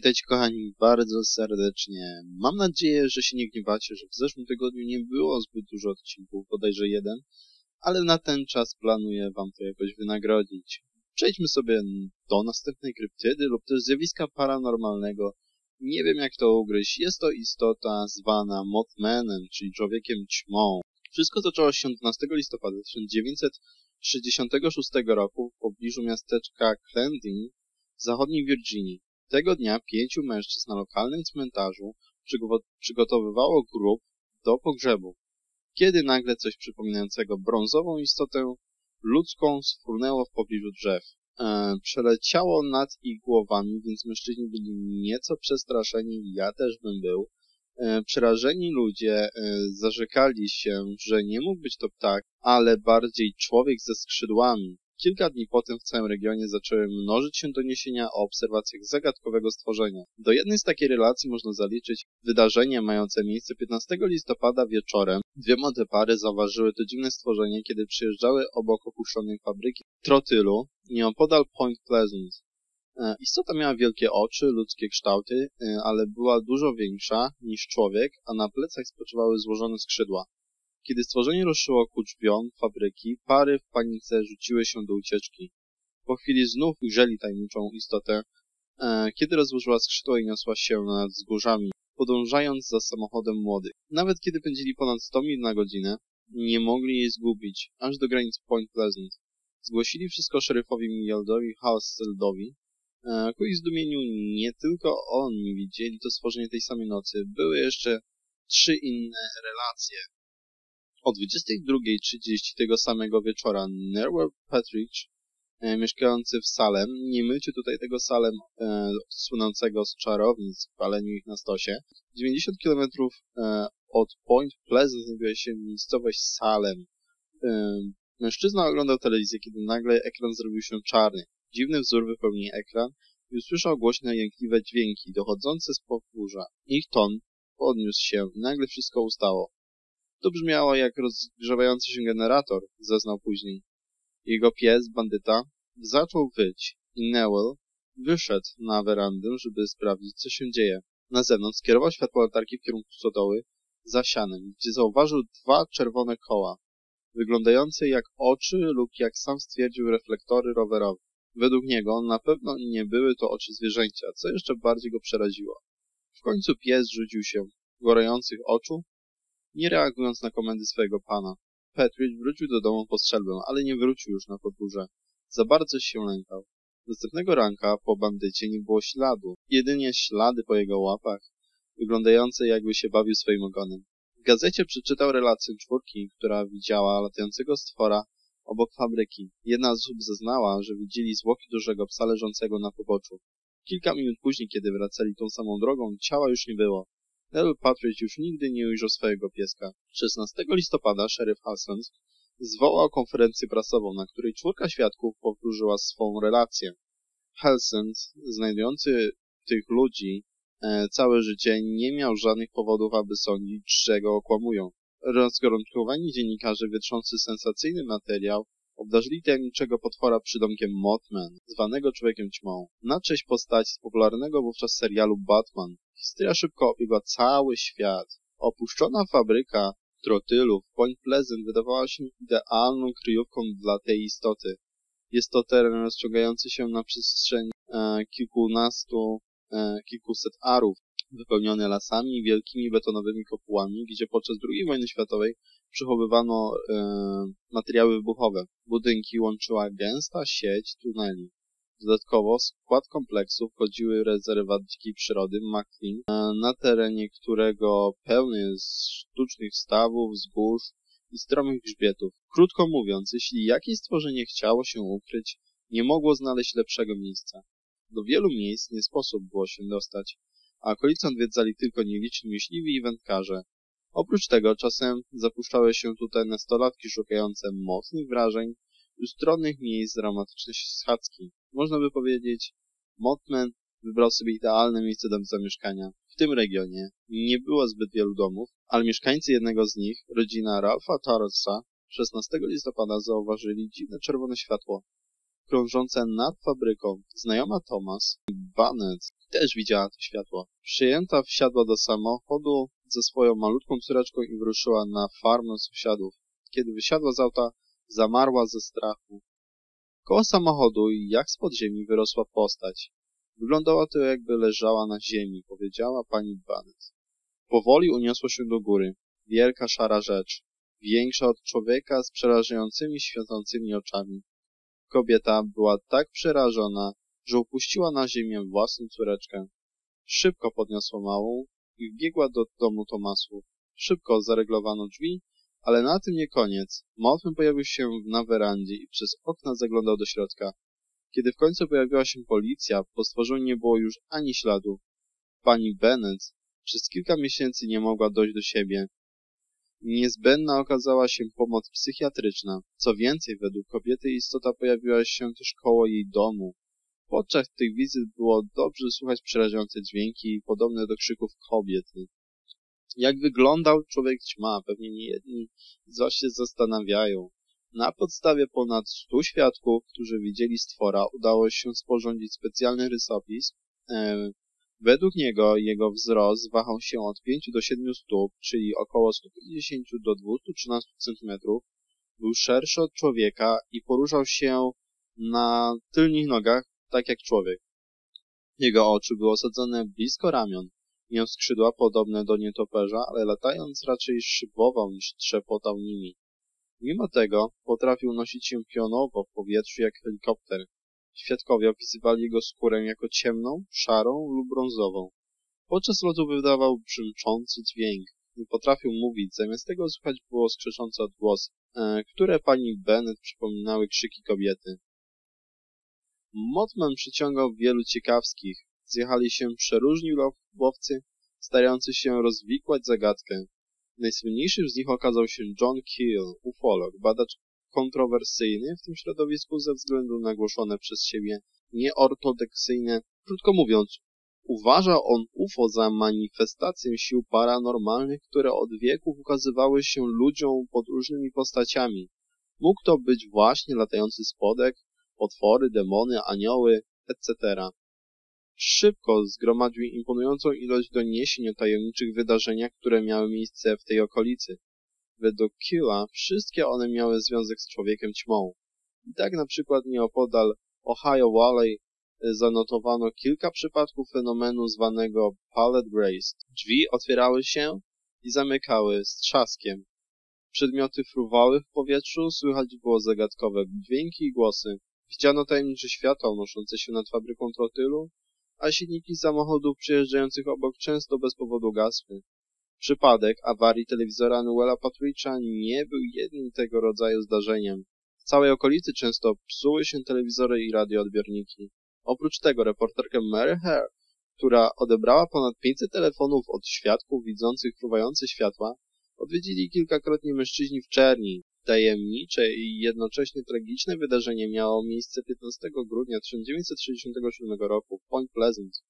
Witajcie kochani bardzo serdecznie. Mam nadzieję, że się nie gniewacie, że w zeszłym tygodniu nie było zbyt dużo odcinków, bodajże jeden, ale na ten czas planuję wam to jakoś wynagrodzić. Przejdźmy sobie do następnej kryptydy lub też zjawiska paranormalnego. Nie wiem jak to ugryźć. Jest to istota zwana Mothmanem, czyli człowiekiem ćmą. Wszystko zaczęło się 12 listopada 1966 roku w pobliżu miasteczka Clending w zachodniej Virginii. Tego dnia pięciu mężczyzn na lokalnym cmentarzu przygotowywało grób do pogrzebu, kiedy nagle coś przypominającego brązową istotę ludzką sfrunęło w pobliżu drzew. E, przeleciało nad ich głowami, więc mężczyźni byli nieco przestraszeni, ja też bym był. E, przerażeni ludzie e, zarzekali się, że nie mógł być to ptak, ale bardziej człowiek ze skrzydłami. Kilka dni potem w całym regionie zaczęły mnożyć się doniesienia o obserwacjach zagadkowego stworzenia. Do jednej z takiej relacji można zaliczyć wydarzenie mające miejsce 15 listopada wieczorem. Dwie młode pary zauważyły to dziwne stworzenie, kiedy przyjeżdżały obok opuszczonej fabryki trotylu nieopodal Point Pleasant. E, istota miała wielkie oczy, ludzkie kształty, e, ale była dużo większa niż człowiek, a na plecach spoczywały złożone skrzydła. Kiedy stworzenie ruszyło ku drzwiom fabryki, pary w panice rzuciły się do ucieczki. Po chwili znów ujrzeli tajemniczą istotę, e, kiedy rozłożyła skrzydła i niosła się nad wzgórzami, podążając za samochodem młodych. Nawet kiedy pędzili ponad 100 mil na godzinę, nie mogli jej zgubić, aż do granic Point Pleasant. Zgłosili wszystko szeryfowi Millardowi Houseldowi. E, ku ich zdumieniu nie tylko oni widzieli to stworzenie tej samej nocy, były jeszcze trzy inne relacje. O 22.30 tego samego wieczora Nerwell Patridge, e, mieszkający w Salem, nie mylcie tutaj tego Salem e, słynącego z czarownic paleniu ich na stosie, 90 km e, od Point Pleasant znajduje się miejscowość Salem. E, mężczyzna oglądał telewizję, kiedy nagle ekran zrobił się czarny. Dziwny wzór wypełnił ekran i usłyszał głośne, jękliwe dźwięki dochodzące z podwórza. Ich ton podniósł się nagle wszystko ustało. To brzmiało jak rozgrzewający się generator, zeznał później. Jego pies, bandyta, zaczął wyć i Newell wyszedł na werandę, żeby sprawdzić, co się dzieje. Na zewnątrz skierował światło latarki w kierunku stodoły za sianem, gdzie zauważył dwa czerwone koła, wyglądające jak oczy lub, jak sam stwierdził, reflektory rowerowe. Według niego na pewno nie były to oczy zwierzęcia, co jeszcze bardziej go przeraziło. W końcu pies rzucił się gorących oczu nie reagując na komendy swojego pana. Petridge wrócił do domu po strzelbę, ale nie wrócił już na podwórze. Za bardzo się lękał. Następnego ranka po bandycie nie było śladu, jedynie ślady po jego łapach, wyglądające jakby się bawił swoim ogonem. W gazecie przeczytał relację czwórki, która widziała latającego stwora obok fabryki. Jedna z osób zeznała, że widzieli zwłoki dużego psa leżącego na poboczu. Kilka minut później, kiedy wracali tą samą drogą, ciała już nie było. Nell Patridge już nigdy nie ujrzał swojego pieska. 16 listopada szeryf Hassans zwołał konferencję prasową, na której czwórka świadków powtórzyła swą relację. Helsens, znajdujący tych ludzi e, całe życie, nie miał żadnych powodów, aby sądzić, że go okłamują. Rozgorączkowani dziennikarze wietrzący sensacyjny materiał obdarzyli tajemniczego potwora przydomkiem Mothman, zwanego Człowiekiem Ćmą, na cześć postaci z popularnego wówczas serialu Batman, Historia szybko obiegła cały świat. Opuszczona fabryka trotylu w Point Pleasant wydawała się idealną kryjówką dla tej istoty. Jest to teren rozciągający się na przestrzeni e, kilkunastu, e, kilkuset arów, wypełniony lasami i wielkimi betonowymi kopułami, gdzie podczas II wojny światowej przechowywano e, materiały wybuchowe. Budynki łączyła gęsta sieć tuneli. Dodatkowo w skład kompleksu wchodziły rezerwat dzikiej przyrody Macklin, na terenie którego pełny jest sztucznych stawów, wzgórz i stromych grzbietów. Krótko mówiąc, jeśli jakieś stworzenie chciało się ukryć, nie mogło znaleźć lepszego miejsca. Do wielu miejsc nie sposób było się dostać, a okolicę odwiedzali tylko nieliczni myśliwi i wędkarze. Oprócz tego czasem zapuszczały się tutaj nastolatki szukające mocnych wrażeń i ustronnych miejsc dramatycznej schadzki. Można by powiedzieć, Mothman wybrał sobie idealne miejsce do zamieszkania. W tym regionie nie było zbyt wielu domów, ale mieszkańcy jednego z nich, rodzina Ralpha Tarotsa, 16 listopada zauważyli dziwne czerwone światło. krążące nad fabryką. Znajoma Thomas, Banet, też widziała to światło. Przyjęta wsiadła do samochodu ze swoją malutką córeczką i wyruszyła na farmę sąsiadów. Kiedy wysiadła z auta, zamarła ze strachu. Koło samochodu, jak z podziemi, wyrosła postać. Wyglądała to, jakby leżała na ziemi, powiedziała pani Banet. Powoli uniosło się do góry. Wielka szara rzecz. Większa od człowieka z przerażającymi, świecącymi oczami. Kobieta była tak przerażona, że upuściła na ziemię własną córeczkę. Szybko podniosła małą i wbiegła do domu Tomasu. Szybko zareglowano drzwi, ale na tym nie koniec. Motman pojawił się na werandzie i przez okna zaglądał do środka. Kiedy w końcu pojawiła się policja, po stworzeniu nie było już ani śladu. Pani Bennet przez kilka miesięcy nie mogła dojść do siebie. Niezbędna okazała się pomoc psychiatryczna. Co więcej, według kobiety istota pojawiła się też koło jej domu. Podczas tych wizyt było dobrze słuchać przerażające dźwięki podobne do krzyków kobiety. Jak wyglądał człowiek ćma, pewnie niejedni z was się zastanawiają. Na podstawie ponad stu świadków, którzy widzieli stwora, udało się sporządzić specjalny rysopis. E, według niego jego wzrost wahał się od 5 do 7 stóp, czyli około 150 do 213 cm. Był szerszy od człowieka i poruszał się na tylnych nogach, tak jak człowiek. Jego oczy były osadzone blisko ramion. Miał skrzydła podobne do nietoperza, ale latając raczej szybował niż trzepotał nimi. Mimo tego potrafił nosić się pionowo w powietrzu jak helikopter. Świadkowie opisywali jego skórę jako ciemną, szarą lub brązową. Podczas lotu wydawał brzęczący dźwięk. Nie potrafił mówić, zamiast tego słychać było skrzyczące odgłosy, e, które pani Bennet przypominały krzyki kobiety. Motman przyciągał wielu ciekawskich. Zjechali się przeróżni łowcy, starający się rozwikłać zagadkę. Najsłynniejszym z nich okazał się John Keel, ufolog, badacz kontrowersyjny w tym środowisku ze względu na głoszone przez siebie nieortodoksyjne. Krótko mówiąc, uważa on UFO za manifestację sił paranormalnych, które od wieków ukazywały się ludziom pod różnymi postaciami. Mógł to być właśnie latający spodek, potwory, demony, anioły, etc. Szybko zgromadził imponującą ilość doniesień o tajemniczych wydarzeniach, które miały miejsce w tej okolicy. Według Killa wszystkie one miały związek z człowiekiem ćmą. I tak na przykład nieopodal Ohio Valley e, zanotowano kilka przypadków fenomenu zwanego pallet grace. Drzwi otwierały się i zamykały z trzaskiem. Przedmioty fruwały w powietrzu, słychać było zagadkowe dźwięki i głosy. Widziano tajemnicze światła unoszące się nad fabryką trotylu, a silniki samochodów przejeżdżających obok często bez powodu gasły. Przypadek awarii telewizora Noela Patridge'a nie był jednym tego rodzaju zdarzeniem. W całej okolicy często psuły się telewizory i radioodbiorniki. Oprócz tego reporterkę Mary Hare, która odebrała ponad 500 telefonów od świadków widzących fruwające światła, odwiedzili kilkakrotnie mężczyźni w czerni. Tajemnicze i jednocześnie tragiczne wydarzenie miało miejsce 15 grudnia 1967 roku w Point Pleasant.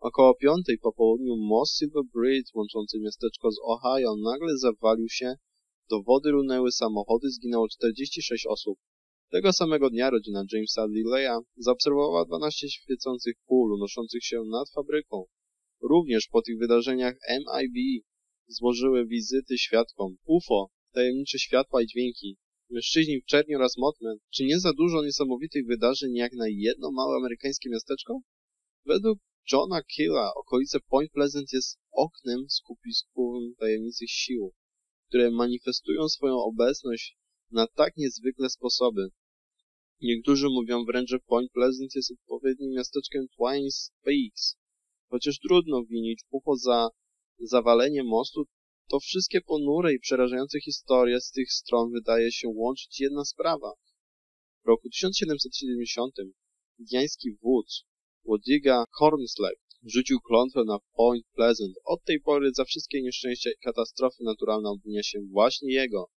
Około piątej po południu most Silver Bridge łączący miasteczko z Ohio nagle zawalił się, do wody runęły samochody, zginęło 46 osób. Tego samego dnia rodzina Jamesa Lilleya zaobserwowała 12 świecących pól unoszących się nad fabryką. Również po tych wydarzeniach MIB złożyły wizyty świadkom UFO, tajemnicze światła i dźwięki. Mężczyźni w czerni oraz Motman. Czy nie za dużo niesamowitych wydarzeń jak na jedno małe amerykańskie miasteczko? Według Johna Killa okolice Point Pleasant jest oknem skupiskowym tajemniczych sił, które manifestują swoją obecność na tak niezwykle sposoby. Niektórzy mówią wręcz, że Point Pleasant jest odpowiednim miasteczkiem Twin Peaks. Chociaż trudno winić UFO za zawalenie mostu, to wszystkie ponure i przerażające historie z tych stron wydaje się łączyć jedna sprawa. W roku 1770 indiański wódz Łodiga Cornsley rzucił klątwę na Point Pleasant. Od tej pory za wszystkie nieszczęścia i katastrofy naturalne obwinia się właśnie jego.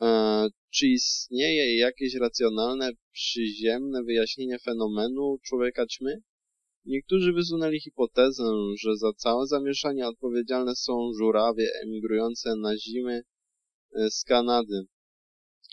Eee, czy istnieje jakieś racjonalne, przyziemne wyjaśnienie fenomenu człowieka ćmy? Niektórzy wysunęli hipotezę, że za całe zamieszanie odpowiedzialne są żurawie emigrujące na zimy e, z Kanady.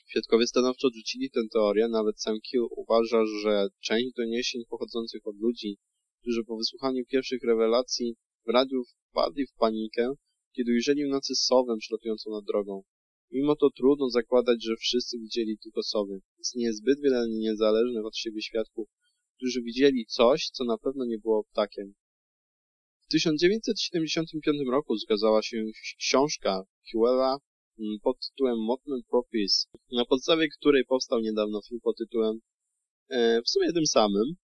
Świadkowie stanowczo odrzucili tę teorię, nawet sam Kill uważa, że część doniesień pochodzących od ludzi, którzy po wysłuchaniu pierwszych rewelacji w radiu wpadli w panikę, kiedy ujrzeli w nocy sowę przylatującą nad drogą. Mimo to trudno zakładać, że wszyscy widzieli tylko sowy. Istnieje zbyt wiele niezależnych od siebie świadków, którzy widzieli coś, co na pewno nie było ptakiem. W 1975 roku zgadzała się książka Hewella mm, pod tytułem Mothman Prophecy, na podstawie której powstał niedawno film pod tytułem e, w sumie tym samym.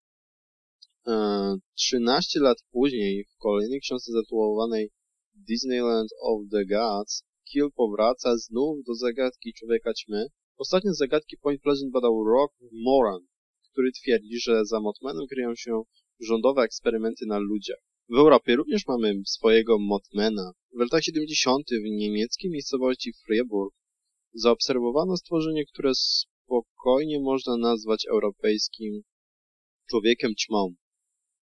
E, 13 lat później, w kolejnej książce zatytułowanej Disneyland of the Gods, Kill powraca znów do zagadki Człowieka Ćmy. Ostatnio zagadki Point Pleasant badał Rock Moran, który twierdzi, że za Mothmanem kryją się rządowe eksperymenty na ludziach. W Europie również mamy swojego Mothmana. W latach 70. w niemieckiej miejscowości Freiburg zaobserwowano stworzenie, które spokojnie można nazwać europejskim człowiekiem ćmą.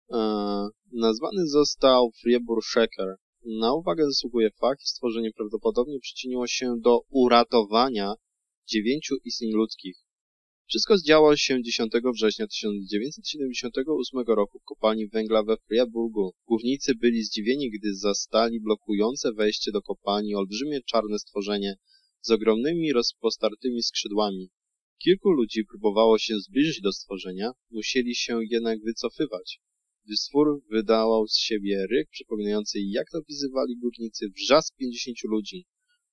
Eee, nazwany został Freiburg Shaker. Na uwagę zasługuje fakt, stworzenie prawdopodobnie przyczyniło się do uratowania dziewięciu istnień ludzkich. Wszystko zdziało się 10 września 1978 roku w kopalni węgla we Freiburgu. Górnicy byli zdziwieni, gdy zastali blokujące wejście do kopalni olbrzymie czarne stworzenie z ogromnymi rozpostartymi skrzydłami. Kilku ludzi próbowało się zbliżyć do stworzenia, musieli się jednak wycofywać. Gdy stwór wydawał z siebie ryk przypominający, jak to opisywali górnicy, wrzask pięćdziesięciu ludzi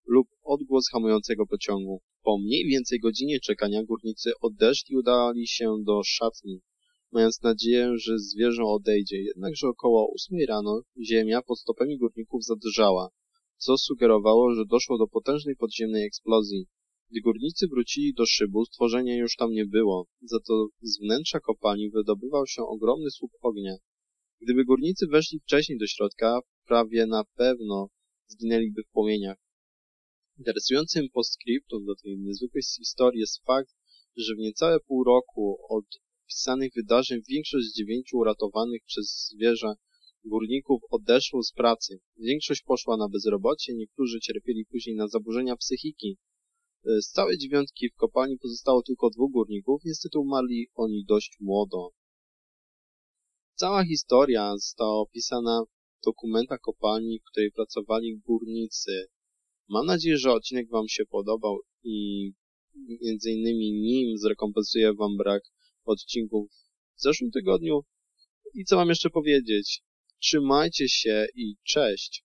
lub odgłos hamującego pociągu. Po mniej więcej godzinie czekania górnicy odeszli i udali się do szatni, mając nadzieję, że zwierzę odejdzie. Jednakże około ósmej rano ziemia pod stopami górników zadrżała, co sugerowało, że doszło do potężnej podziemnej eksplozji. Gdy górnicy wrócili do szybu, stworzenia już tam nie było, za to z wnętrza kopalni wydobywał się ogromny słup ognia. Gdyby górnicy weszli wcześniej do środka, prawie na pewno zginęliby w płomieniach. Interesującym postscriptum do tej niezwykłej historii jest fakt, że w niecałe pół roku od opisanych wydarzeń większość z dziewięciu uratowanych przez zwierzę górników odeszło z pracy. Większość poszła na bezrobocie, niektórzy cierpieli później na zaburzenia psychiki. E, z całej dziewiątki w kopalni pozostało tylko dwóch górników, niestety umarli oni dość młodo. Cała historia została opisana w dokumentach kopalni, w której pracowali górnicy. Mam nadzieję, że odcinek Wam się podobał i między innymi nim zrekompensuję Wam brak odcinków w zeszłym tygodniu. I co mam jeszcze powiedzieć? Trzymajcie się i cześć!